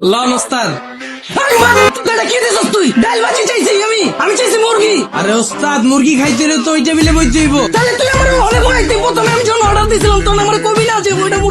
Loan ওস্তাদ। আরে মা, তোরা কি দিছস তুই? ডাল ভাজি চাইছি আমি। আমি চাইছি মুরগি। আরে ওস্তাদ মুরগি খাইতে রে তো ওই টেবিলে বই হইব। তাহলে তুই আমার হলে বসাইতে প্রথমে আমি যখন অর্ডার দিছিলাম তখন আমার কবি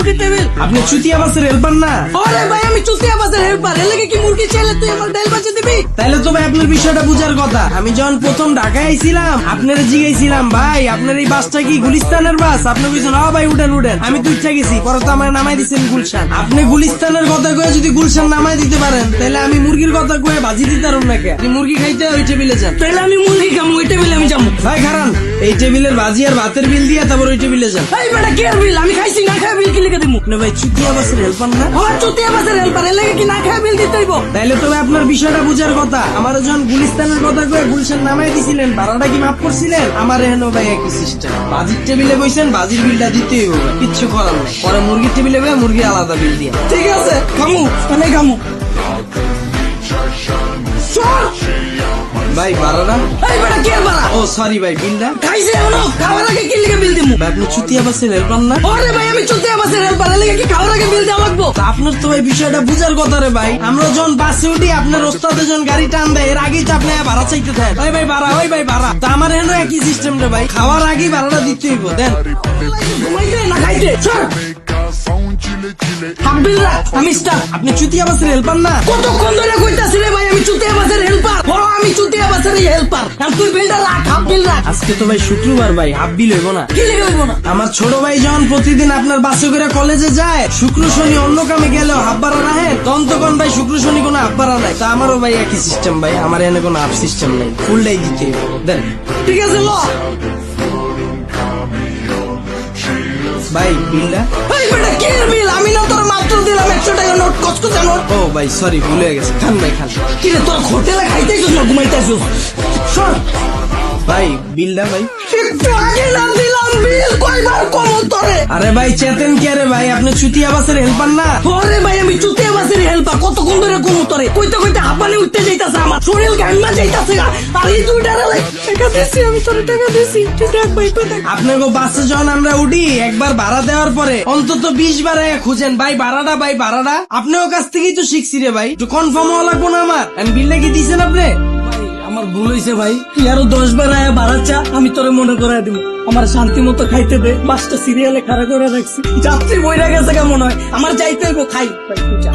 টেবিল আপনি চুতিয়া বাসের হেল্পার না? আরে ভাই আমি চুতিয়া বাজার হেল্পার এর লাগে কি মুরগি চাইলে তুই আমার ডাল ভাজি দিবি? তাইলে তো ভাই আপনার বিষয়টা বুঝার কথা। আমি যখন প্রথম ঢাকায় আইছিলাম আপনারা জিগাইছিলাম ভাই আপনার এই বাসটা কি গুলিস্তানের বাস? আপনি হ্যাঁ ভাই উঠেন উঠেন। আমি তো ইচ্ছা গেছি পরে তো আমার নামাই দিচ্ছেন গুলশান। আপনি গুলিস্তানের কথা কয়ে যদি গুলশান নামাই দিতে পারেন তাহলে আমি মুরগির কথা কয়ে ভাজি দিতে পারুন না কে? আপনি মুরগি খাইতে ওই টেবিলে যান। তাহলে আমি মুরগি খামু ওই টেবিলে আমি যাব ভাই খারান এই টেবিলের ভাজি আর ভাতের বিল দিয়ে তারপর ওই টেবিলে যান। এই বেটা কে বিল? আমি খাইছি না খাই দিমু ভাই চুতিয়া বাসের হেল্পার না? আমার চুতিয়া বাজার হেল্পার এর লাগে কি না খাই বিল দিতে হইব? তাইলে তবে আপনার বিষয়টা বুঝার কথা। আমার যখন গুলিস্তানের কথা কয়ে গুলশান নামাই দিছিলেন ভাড়াটা কি মাফ করছিলেন? আমার এহেন ভাই একই সিস্টেম বাজির টেবিলে বইছেন বাজির বিলটা দিতেই হবে। কিচ্ছু করার নাই। পরে মুরগির টেবিলে বয়ে মুরগি আলাদা বিল দিয়ে। ঠিক আছে খামু মানে খামু। ভাই ভাড়াটা এই বেটা কে বাড়া? ও সরি ভাই বিলটা খাইছে এখনও? খাওয়ার আগে কি লিখে বিল দিমু? ভাই আপনি চুতিয়া বাসের হেল্পার না। আরে ভাই আমি চুতিয়া বাজার হেল্পার এর লাগে কি খাওয়ার আগে বিল দেওয়া লাগবো? তা আপনার তো ভাই বিষয়টা বুঝার কথা রে ভাই। আমরা যখন বাসে উঠি আপনার ওস্তাদে যখন গাড়ি টান দেয় এর আগেই তো আপনি ভাড়া চাইতে থাকেন। ওই ভাই ভাড়া ওই ভাই ভাড়া তা আমার এখানে একই সিস্টেম রে ভাই। খাওয়ার আগেই ভাড়াটা দিতে হইব দেন। না খাইতে? চল আমি স্টার। আপনি চুতিয়া বাসের হেল্পার না? কতক্ষণ ধরে কইতাছি রে ভাই আমি চুতিয়া বড় আমি চুতিয়া হেল্পার আর তুই বিলটা রাখ হাফ বিল রাখ। আজকে তো ভাই শুক্রবার ভাই হাফ বিল হইব না। কি লিখে হইব না আমার ছোট ভাই যখন প্রতিদিন আপনার বাসে করে কলেজে যায় শুক্র শনি অন্য কামে গেলেও হাফ তখন তো কোন ভাই শুক্র শনি কোনো হাফ ভাড়া নাই। তা আমারও ভাই একই সিস্টেম ভাই আমার এখানে কোনো হাফ সিস্টেম নাই। ফুলটাই দিতে দেন। ঠিক আছে ল। ভাই বিলটা এই বেটা কি বিল আমি না তোর মাত্র দিলাম একশো টাকা নোট কচকচা আমার ও ভাই সরি ভুলে গেছে। খান ভাই খান। কি রে তোর হোটেলে খাইতেছিস না ঘুমাইতেছিস? শোন। ভাই না বিল তোরে? আরে ভাই চেতেন কে? রে ভাই আপনি চুতিয়া বাসের হেল্পার না? ওরে ভাই আমি চুতিয়া কইতে কইতে হাঁপানি উঠতে যাইতাছে আমার। শরীর যাইতাছে আর এই দুইটা টাকা দিছি আমি তোরে টাকা দিছি। তুই দেখ ভাই দেখ। আপনাকে বাসে যখন আমরা উঠি একবার ভাড়া দেওয়ার পরে অন্তত বিশ বার খুঁজেন। ভাই ভাড়াটা ভাই ভাড়াটা। আপনার কাছ থেকেই তো শিখছি রে ভাই। কনফার্ম হওয়া লাগবো না আমার। And বিলটা কি দিয়েছেন আপনি? আমার ভুল হয়েছে ভাই। তুই আরও দশ বার আয়া বাড়াচ্ছা আমি তোরে মনে করাই দিব। আমার শান্তি মতো খাইতে দে। পাঁচটা সিরিয়ালে খাড়া করে রাখছি। যাত্রী বইরা গেছে কেমন হয়? আমার যাইতে হইব খাই। ভাই তুই যা